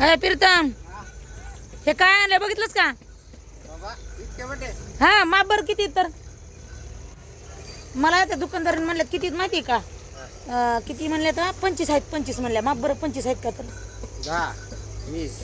अय प्रीतम हे काय आणलं बघितलंच का? हा माप बरं किती तर? मला त्या दुकानदाराने म्हणल्यात किती माहिती का? अं, किती म्हणले तर पंचवीस आहेत पंचवीस म्हणल्या. माप बरं पंचवीस आहेत का तर? दहा वीस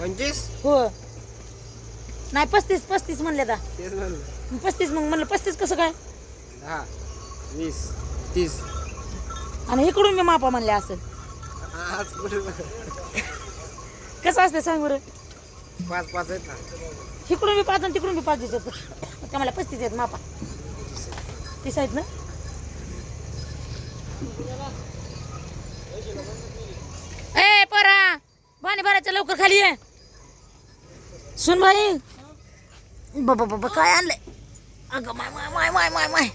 पंचवीस? हो. नाही पस्तीस पस्तीस म्हणले तर तेच म्हणलं. पस्तीस मग म्हणलं पस्तीस कसं काय? दहा. वीस तीस. आणि इकडून मी मापा म्हणले असं. आज कुठे कसं असतं सांग बरं? पाच पाच आहेत ना. इकडून मी पाच आणि तिकडून मी पाच देतो. त्या मला पस्तीस आहेत मापा. तीस आहेत ना? ए परा पाणी भरायचं लवकर खाली ये. सुन भाई बाबा बाबा काय आणलंय? अगं माय माय माय माय माय माय.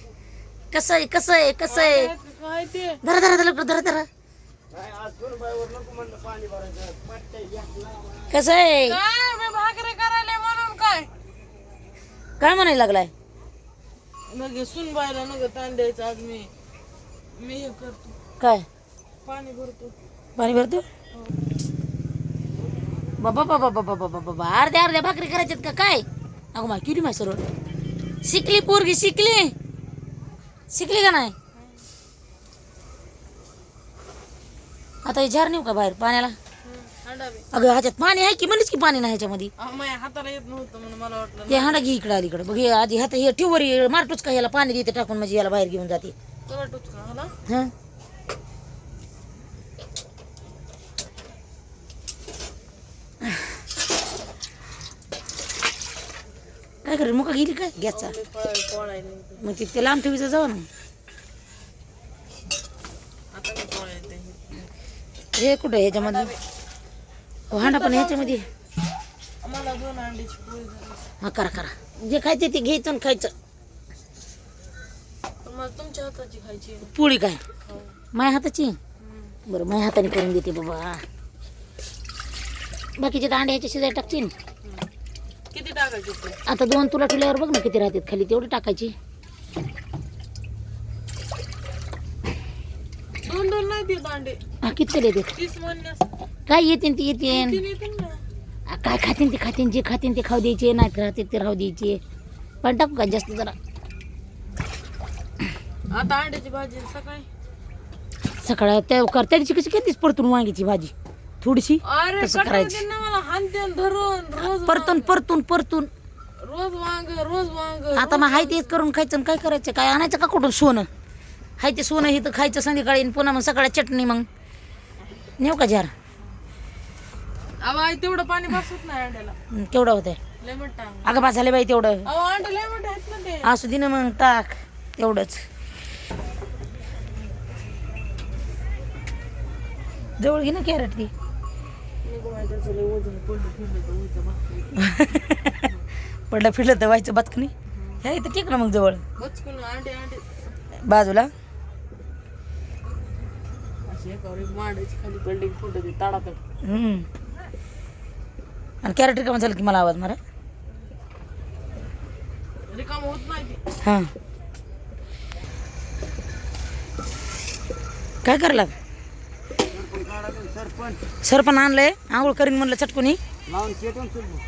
कसं आहे कसं आहे कसं आहे? काय ते धरा धरा धरा लवकर धरा धरा. कसं आहे? काय मी भाकरी करायला म्हणून काय? काय म्हणायला लागलाय? नगे सुनबायला नग ताण द्यायचं आज मी. मी हे करतो. काय? पाणी भरतो. पाणी भरतो? बाबा बाबा बाबा बाबा बाबा अर्ध्या अर्ध्या भाकरी करायच्यात का? काय? अगो माय किती माय सर्व शिकली पोरगी शिकली. शिकली का नाही? आता हे झार नेऊ का बाहेर पाण्याला? अगं ह्याच्यात पाणी आहे की म्हणलीच की पाणी नाही ह्याच्यामध्ये? हाताला येत नव्हतं म्हणून मला वाटलं ते हांडा घे इकडं अलीकडं. बघ हे आधी हात हे ठेवर मारतोच का? याला पाणी देते टाकून म्हणजे याला बाहेर घेऊन जाते. हा? काय करेल? मुका गेली काय? गॅसचा येतं. मग ते लांब ठेवीचं जाऊ ना. हे कुठं ह्याच्यामध्ये? हो हांडा पण ह्याच्यामध्ये. हा करा करा. जे खायचं ते घ्यायचं आणि खायचं. तुमच्या हाताची खायची. पोळी काय? हो. माझ्या हाताची. बरं माझ्या हाताने करून देते बाबा. बाकीचे ह्याच्या शिजाय टाकतील. किती टाकायचे ते? आता दोन तुला ठेवल्यावर बघ ना किती राहतात खाली तेवढे टाकायची. दोन दोन नाही देत अंडे हा तीस म्हणण्यास काय येते ते तीन येतील ना. आ, काय खातीन ते खातीन जे खातीन ते खाऊ द्यायचे नाही खाते ते राहू द्यायचे. पण टाकू का जास्त जरा? आता अंड्याची भाजी सकाळी? सकाळ त्या कर त्या दिवशी कशी केलीस परतून वांग्याची भाजी. थोडीशी अरे तसं कटाळ करायची. ना धरून रोज परतून परतून परतून. रोज वांग रोज वांग आता मग हाय तेच करून खायचं आणि काय करायचं? काय आणायचं का कुठून? सोनं. हाय ते सोनं हे तर खायचं संध्याकाळी आणि पुन्हा मग सकाळी चटणी मग. नेऊ का जार? अहो आई तेवढं पाणी बसत नाही अंड्याला. हं, केवढं होतंय? अगं झाले बाई तेवढं. अहो अंडे लेमट आहेत ना ते. असू दे ना मग टाक. तेवढंच. जवळ घे ना कॅरेट ती नको माहिती त्याचं लय वजन पडलं फिरलं तर व्हायचं बतकनी ह्या इथं टेक ना मग जवळ. बाजूला. खाली ती आणि कॅरेट रिकामं झालं की मला आवाज मारा. रिकाम होत नाही हां. काय करला सरपण आणलंय. आंघोळ करीन म्हणलं चटकुनी.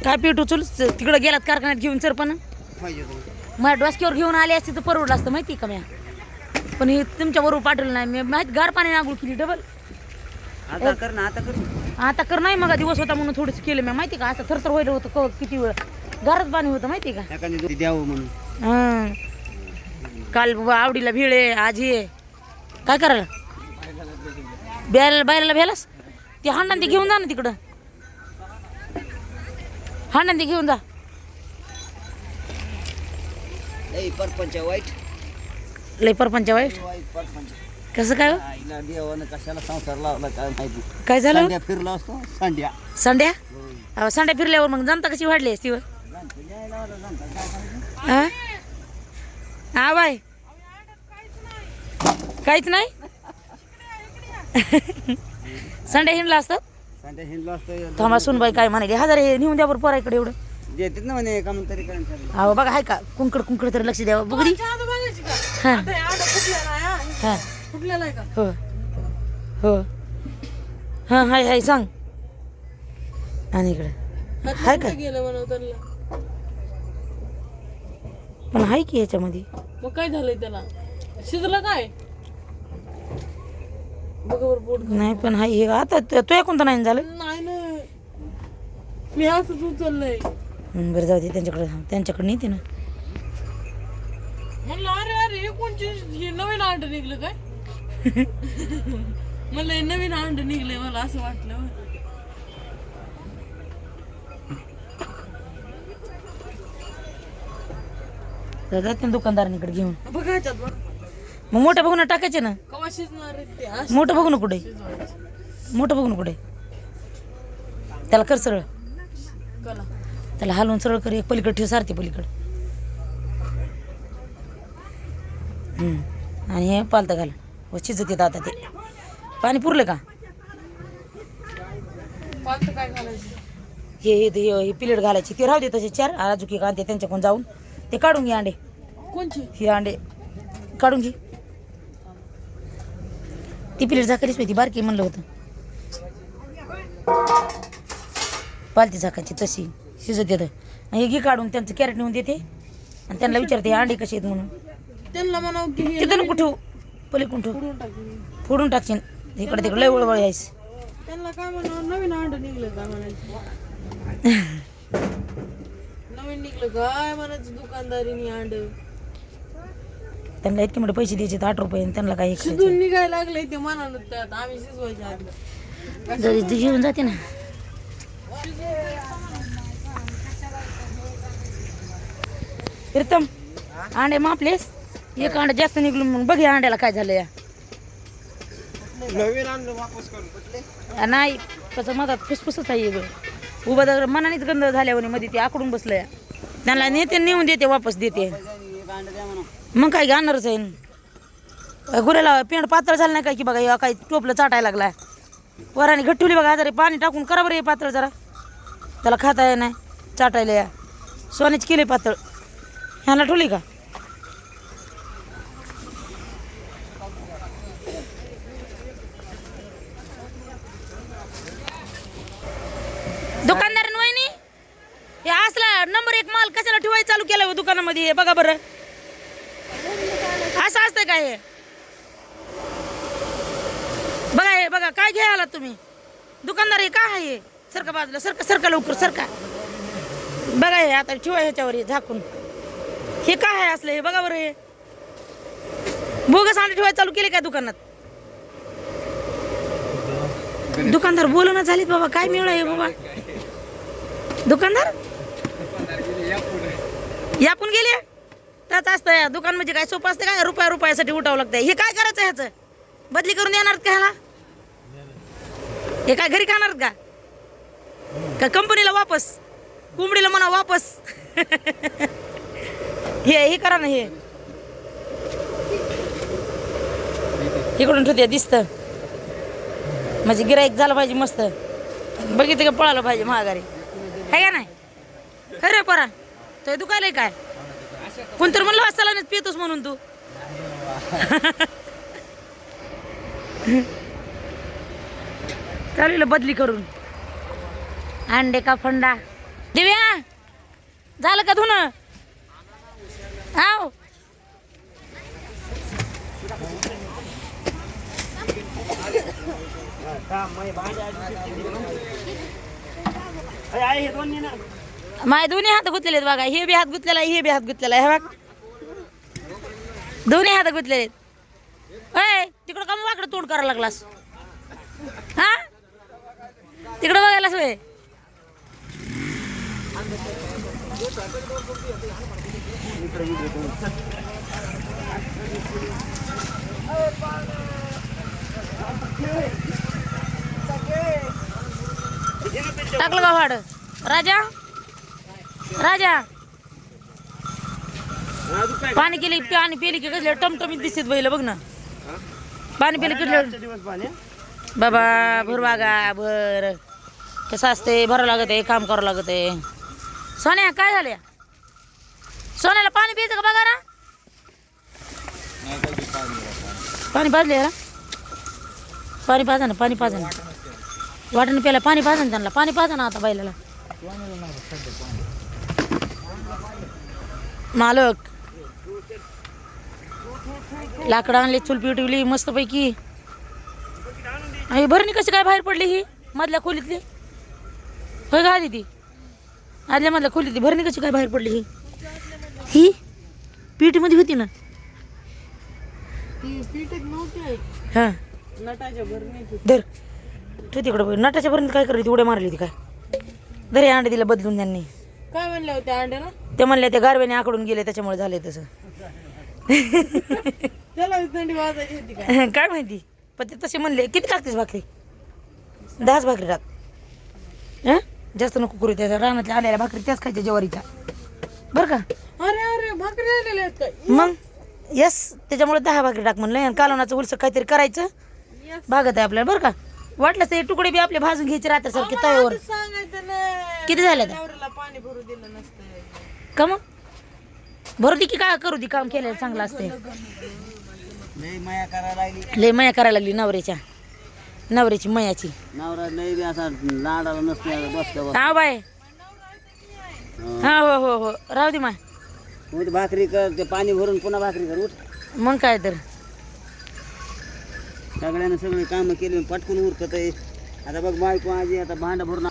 काय पेटू चुल? तिकडं गेलात कारखान्यात घेऊन सरपण माझ्या डोसक्यावर घेऊन आले असते तर परवडलं असतं माहिती का म्या? पण हे तुमच्या बरोबर पाठवलं नाही. मी माहिती गार पाण्याने आंघोळ केली डबल आता कर ना आता कर. आता कर नाही मग दिवस होता म्हणून थोडंसं केलं मी माहिती का? असं थरथर व्हायला होतं क किती वेळ. गारच पाणी होतं माहिती का? द्यावं म्हणून. हं. काल आवडीला भिळे आज हे काय करायला? ब्यायला बायला भेलास? ते ते घेऊन जा ना तिकडं. ते घेऊन जा. लई परपंच वाईट. लय परपंच वाईट. वाईट परपंच. कसं काय हो? आईला देवानं कशाला संसार लावला काय माहिती. काय झालं? सांड्या फिरला असतो सांड्या संड्या अहो संड्या फिरल्यावर मग जनता कशी वाढली असती? हा? हा बाय. काहीच नाही. संड्या हिंडला असतात सांड्या हिंडला असतो थांबा सुनबाई काय म्हणाली हजार हे नेऊन द्या बरं पोराकडे एवढं. देतात ना म्हणे का अहो बघा हाय का? कुंकड कुंकड तरी लक्ष द्यावं. बघू हे. हा. हा. हो. हो. हा. हाय हाय सांग. आणि इकडे. हाय का? पण हाय की ह्याच्यामध्ये मग काय झालंय त्याला? शिजलं काय? बघा बरं पोट नाही पण हाय हे आता तो तो कोणता नाही झालं. नाही ना. मी असंच उचललंय. हं, बरं जाऊ दे त्यांच्याकडे त्यांच्याकडे नेते ना. म्हणलं अरे अरे हे कोणचे हे नवीन अंड निघलं काय? म्हणलं हे नवीन अंड निघलंय मला असं वाटलं. जाते दुकानदारांकडे घेऊन. बघा ह्याच्यात बघ. मग मोठं बघून टाकायचे ना? कवा शिजणार ते? मोठं बघू ना कुठे. मोठं बघू ना कुठे? त्याला कर सरळ. कला. त्याला हलवून सरळ कर एक पलीकडे ठेव सारते पलीकडे. आणि हे पालतं घाल. व शिजत येतं आता ते. पाणी पुरलं का? पालत काय घालायचं? हे हे हे हे प्लेट घालायची. ते राहू दे तसे चार. अजून एक आणते त्यांच्याकडून जाऊन. ते काढून घे अंडे. कोणचे? हे अंडे. काढून घे. ती प्लेट झाकालीच होती बारकी म्हणलं होतं. पालती झाकायची तशी शिजत येतं. आणि हे घे काढून त्यांचं कॅरेट नेऊन देते. आणि त्यांना विचारते अंडे कसे आहेत म्हणून? त्यांना म्हणावं की तिथं ठेवू पलीकडून ठेवू. फोडून टाकशील. इकडे तिकडे लय वळवळ आहेस. त्यांना काय म्हणावं नवीन अंड निघलं काय म्हणायचं? नवीन निघलं काय म्हणायचं दुकानदारीने अंड? त्यांना इतके मोठे पैसे द्यायचे आठ रुपये आणि त्यांना काही शिजून निघायला लागले ते म्हणाल त्यात आम्ही शिजवायच्या आधी. घेऊन जाते ना. प्रीतम अंडे मापलेस? एक अंडा जास्त निघलो म्हणून बघ या अंड्याला काय झालं या नवीन आणलं वापस करून कुठले? आ, नाही कसं मधात फुसफुसच आहे बघ उभं तर मनानेच गंध झाल्यावर मध्ये ते आकडून बसलं या त्यांना नेते नेऊन देते वापस देते. मग काय घालणारच आहे. न. गुऱ्याला पेंड पातळ झालं नाही काय की बघा या काही टोपलं चाटायला लागलाय. वराने घट्टुली बघा जरा पाणी टाकून करा बरं हे पातळ जरा. त्याला खाता येत नाही चाटायला या. सोन्याची केली पातळ. ह्याला ठेवली का? दुकानदार वहिनी हे असला नंबर एक माल कशाला ठेवायला चालू केला हो दुकानामध्ये? हे बघा बरं. असं हे बघा हे बघा काय घ्यायला तुम्ही? दुकानदार हे काय आहे हे? सरका बाजूला सरका सरका लवकर सरका. बघा हे आता ठेवा ह्याच्यावर हे झाकून. हे काय आहे असलं हे बघा बरं हे. बोगस अंडे ठेवायला चालू केले काय दुकानात? दुकानदार बोलणं झाले बाबा काय मिळलं हे बाबा? दुकानदार? यापून गेले? त्याच असतं दुकान म्हणजे काय सोपं असतं काय? रुपया रुपयासाठी उठावं लागतं हे काय करायचं ह्याचं? बदली करून देणार का ह्याला? हे काय घरी खाणार का? का कंपनीला वापस? कोंबडीला म्हणा वापस. हे हे करा ना हे. इकडून ठेवते दिसतं. म्हणजे गिराईक झालं पाहिजे मस्त. बघितलं का पळालं पाहिजे महागारी. आहे का नाही? खरं परा. तो दुखायला काय? कोणतरी म्हणलं वाचायला नाही पितोस म्हणून तू. चालू बदली करून. अंडे का फंडा? दिव्या झालं का धुणं? आव. माय दोन्ही हात गुतलेले बघा. हे बी हात गुतलेला हे बी हात गुतलेला हे बघ. दोन्ही हात गुतलेले अय तिकडं कमी वाकडं तोंड करायला लागलास. हा? तिकडं बघायलास वय टाकलं का वाड राजा? राजा. पाणी केली पाणी पिली की कसले टमटमीत दिसत बैल बघ ना. पाणी पिली कसले दिवस पाणी. बाबा भर बागा भर. कसं असते भरावं लागत आहे काम करावं लागत आहे सोन्या काय झालं सोन्याला पाणी प्यायचं का बघा ना पाणी पाजले याला पाणी पाजा ना पाणी पाजा ना. वाटण प्याला पाणी पाजा ना त्यांना पाणी पाजा ना आता बैलाला. मालक. लाकडं आणले चूल पिटवली मस्तपैकी. भरणी कशी काय बाहेर पडली ही? मधल्या खोलीतली? होय का आधी ती आदल्या मधल्या खोलीतली. भरणी कशी काय बाहेर पडली ही? ही? पीठमध्ये होती ना. हां. नटाच्या भरणीत धर. तू तिकडं बघ. नटाच्या पर्यंत काय करली ती उड्या मारली ती काय? हे अंडे दिला बदलून त्यांनी. काय म्हणल्या होत्या अंड्याला ते म्हणले ते गारव्याने आकडून गेले त्याच्यामुळे झाले तसं. त्याला थंडी वाजायची होती काय? काय माहिती? पण ते तसे म्हणले किती टाकतेस भाकरी? दहाच भाकरी टाक. हं? जास्त नको करू त्या रानातल्या आलेल्या भाकरी त्याच खायच्या ज्वारीच्या. बरं का? अरे अरे भाकरी आहेत काय मग? यस त्याच्यामुळे दहा भाकरी टाक म्हणलं. आणि कालवणाचं उलसं काहीतरी करायचं. भागत आहे आपल्याला. बरं का? वाटलं ते तुकडे बी आपले भाजून घ्यायचे रात्रसारखे तव्यावर आधीच सांगायचं ना किती झाले आता? नवऱ्याला पाणी भरू दिलं नसतं. का मग? भरू दे की काय करू दे काम केलेलं चांगलं असते लय माया करायला लागली. लय मया करायला लागली नवऱ्याच्या. नवऱ्याची मयाची. नवरा लय बी असा लाडाला नसते बसल्या बस हा बाय. हा हो हो हो. राहू दे माय. उठ भाकरी कर ते पाणी भरून पुन्हा भाकरी कर उठ. मग काय तर. सगळ्यानं सगळे कामं केली पटकून उरकत आहे. आता बघ बायको आजी आता भांडा भरून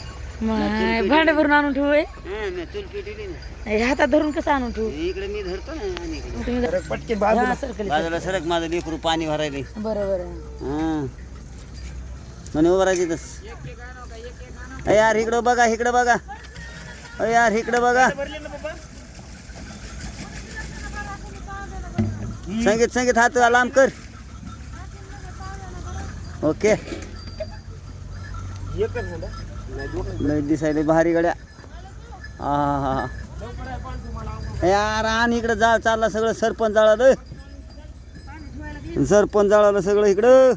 भांडे भरून आणून ठेवू हे. हा, मी चूल पेटवली ना हे हातात धरून कसं आणून ठेवू? इकडे मी धरतो ना आणि इकडे. तुम्ही जरा- पटके हा, सरकले. बाजूला सरक माझं लेकरू पाणी भरायले. बरं बरं. हा. म्हणे उभं राहायचे तस यार इकडं बघा इकडं बघा. अय यार इकडं बघा. संगीत संगीत हात लांब कर. ओके. लय दिसायले भारी गड्या. हा हा हा यार आणि इकडं जाळ चालला सगळं सरपंच जाळालं. सरपंच जाळालं सगळं इकडं.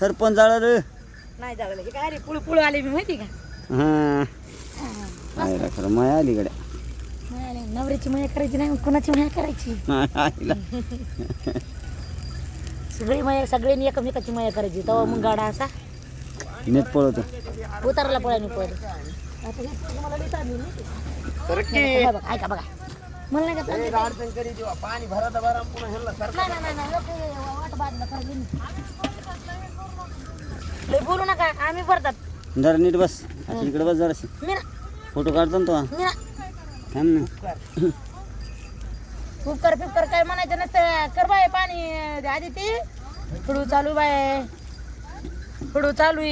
सरपंच जाळालं. नाही हे काय रे पुळ पुळ आले मी माहिती का? हां. खरं माया आली गड्या. नवऱ्याची मया करायची नाही कुणाची मया करायची? सगळी मया सगळ्यांनी एकमेकाची मया करायची. तेव्हा मग गाडा असा नीट पळवतो उतारला पळायला पळत. हे बघा, ऐका बघा. मला नाही का? पाणी भरत वाट बोलू नका आम्ही भरतात. जरा नीट बस. इकडे बस मी ना फोटो काढतो ना तो. मी थांब ना. उपकार फिपकार काय म्हणायचं नसतं. कर बाय पाणी आधी ते. फुडू चालू बाय फुडू चालू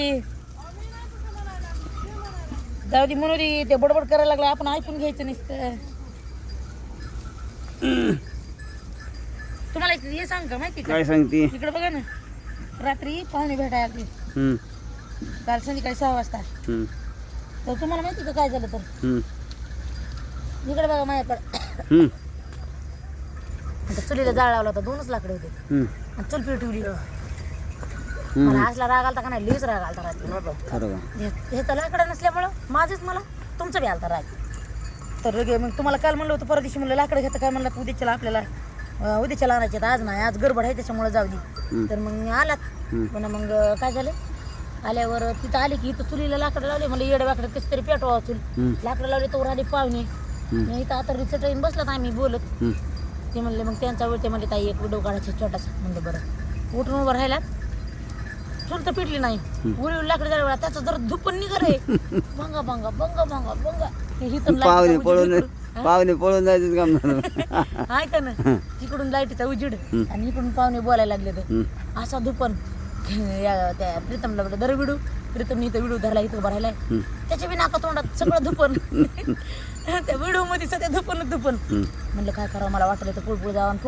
जाऊ दे दे ते बडबड करायला लागलं आपण ऐकून घ्यायचं नसतं. तुम्हाला हे सांग का माहिती काय सांगते? इकडे बघा ना. रात्री पाहुणे भेटायला आली. हम्म, काल संध्याकाळी सहा वाजता. तर तुम्हाला माहिती का काय झालं तर? इकडे बघा माझ्याकडे आता चुलीला जाळ लावला होता दोनच लाकडे होते. हम्म. आणि चूल पेटवली हम्म. मला असला राग आलता का नाही? लईच राग आलता रात्री. खरं का? हे हे तर लाकडं नसल्यामुळं माझंच मला तुमचं बी आलता राग. तर लगे मग तुम्हाला काल म्हणलं होतं परदेशी म्हणलं लाकडं घेतं काय म्हणलं उद्याच्याला आपल्याला अं, उद्याच्याला आणायचे आहेत, आज नाही आज गडबड आहे त्याच्यामुळे जाऊ दे. तर मग आलात. पुन्हा मग अं, काय झालं? आल्यावर तिथं आले की इथं चुलीला लाकडं लावले मला येडं वाकडं कसं तरी पेटवा चूल हम्म, लाकडं लावले तर आले पाहुणे. मग इथं आता रिक्षा ट्रेन बसलात आम्ही बोलत. हम्म. ते म्हणले मग त्यांचा वेळ ते म्हणले ताई एक व्हिडिओ काढायचा छोटासा. म्हणलं बरं. उठून उभं राहिलात चूल तर पिटली नाही. उडी लाकडं झालं त्याचं जर धुपण निघर आहे. बंगा बंगा बंगा बंगा बंगा हे चा पळून पाहुणे पळून जायचं काम ऐका ना. तिकडून लाईटीचा उजेड. आणि इकडून पाहुणे बोलायला लागले तर हम्म, असा धुपण या त्या प्रीतमला दर विडू. प्रीतमनी इथं विडू धरला इथं भरायला त्याच्या बी नाका तोंडात सगळं धुपण त्या व्हिडिओमध्ये सध्या धुपण हम्म. म्हणलं काय करावं मला वाटलं तर पुळपुळ जावा आणि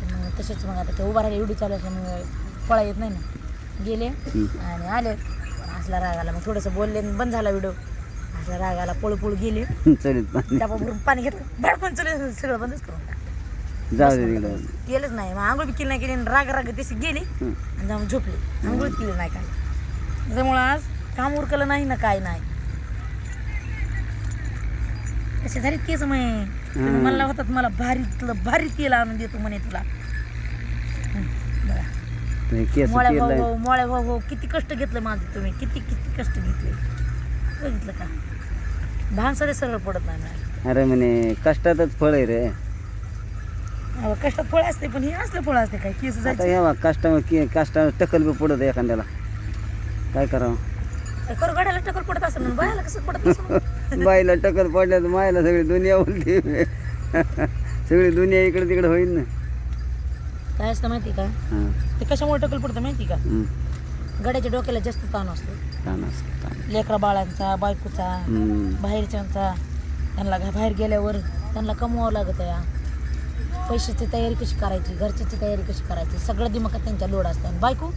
तर मग तसेच मग आता ते उभा राहिले एवढी चालू असं मग पळा येत नाही ना. गेले आणि आले. असला राग आला मग थोडंसं बोलले आणि बंद झाला व्हिडिओ असला राग आला पळू पळू गेले. चलित. पाणी घेतलं. भडकून चले सगळं बंदच करून केलंच नाही. मग आंघोळ बी केली नाही केली आणि राग राग तशी गेली. आणि जाऊन झोपली. आंघोळ केली नाही काय त्याच्यामुळं आज काम उरकलं नाही ना काय नाही. असे झाले केस मग तुम्ही म्हणला होतात मला भारी तुला भारी तेल आणून देतो म्हणे तुला. मोळ्या भाऊ मोळ्या भाऊ भाऊ किती कष्ट घेतलं माझं तुम्ही. किती किती कष्ट घेतले. बघितलं का? भान सगळे सरळ पडत नाही अरे म्हणे कष्टातच फळ आहे रे. कष्टात फळ असते पण हे असलं फळ असते काय? केस आता जायचे. यावा कष्टावर की कष्टावर टकल बी पडत एखाद्याला. काय करावं? करू गाड्याला टक्कर पडत बायाला कसं पडत बाईला टकल पडल्या तर मायला सगळी दुनिया बोलते सगळी दुनिया इकडे तिकडे होईल ना. काय असतं माहिती का? हां. ते कशामुळे टक्कल पडतं माहिती का? हम्म. गाड्याच्या डोक्याला जास्त ताण असतो. छान असं, छान. लेकरा बाळांचा बायकोचा हम्म. बाहेरच्यांचा त्यांना घा- बाहेर गेल्यावर त्यांना कमवावं लागत या. पैशाची तयारी कशी करायची घरच्याची तयारी कशी करायची सगळं दिमागात त्यांच्या लोड असतं. आणि बायको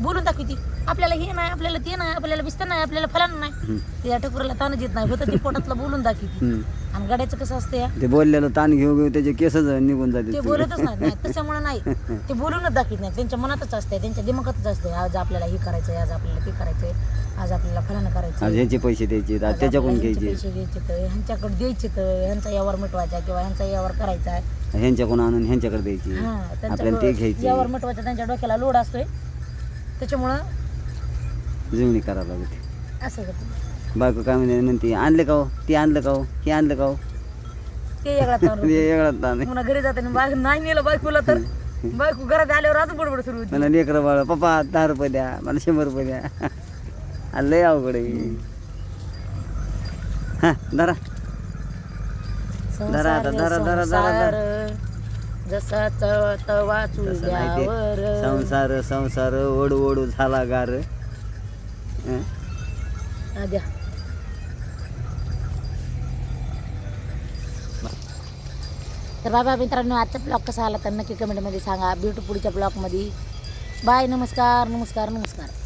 बोलून दाखवती आपल्याला हे नाही आपल्याला ते नाही आपल्याला बिस्तर नाही आपल्याला फलान नाही. हम्म. त्या टकुराला ताणच येत नाही. होतं ते पोटातलं बोलून दाखवती हम्म. आणि गाड्याचं कसं असतं या? ते बोललेलं ताण घेऊ घेऊ त्याचे केसच निघून जाते ते बोलतच नाही त्याच्यामुळे नाही. ते बोलूनच दाखवत नाही. त्यांच्या मनातच असते त्यांच्या दिमागातच असते आज आपल्याला हे करायचंय आज आपल्याला ते करायचंय आज आपल्याला फलानं आज करायचं ह्याचे पैसे द्यायचे आज त्याच्याकडून घ्यायचे पैसे घ्यायचे तर ह्यांच्याकडे द्यायचे तर ह्यांचा यावर मिटवायचा किंवा ह्यांचा यावर करायचा. ह्यांच्याकडून आणून ह्यांच्याकडे द्यायची. आपल्याला ते घ्यायचे. यावर मिटवायचा त्यांच्या डोक्याला लोड असतोय. त्याच्यामुळं जुळणी करावं लागते. असं बायको काय म्हणते म्हणते आणले का हो? ते आणलं का हो? हे आणलं का हो? ते वेगळा ताण होतो. ते वेगळा ताण आहे. पुन्हा घरी जाताना बाग नाही नेलं बायकोला तर. बायको घरात आल्यावर अजून बडबड सुरू होती. मला लेकरं बाळ पप्पा दहा रुपये द्या मला शंभर रुपये द्या. आ, लय अवघड आहे. हा धरा. धरा आता, धरा, धरा, धरा, संसार जसा च- तवा तसं नाही चुल्यावर ते संसार संसार ओढू ओढू झाला गार. हं? हा, द्या तर बाबा मित्रांनो आजचा ब्लॉग कसा आला तर नक्की कमेंटमध्ये सांगा भेटू पुढच्या ब्लॉगमध्ये बाय नमस्कार नमस्कार नमस्कार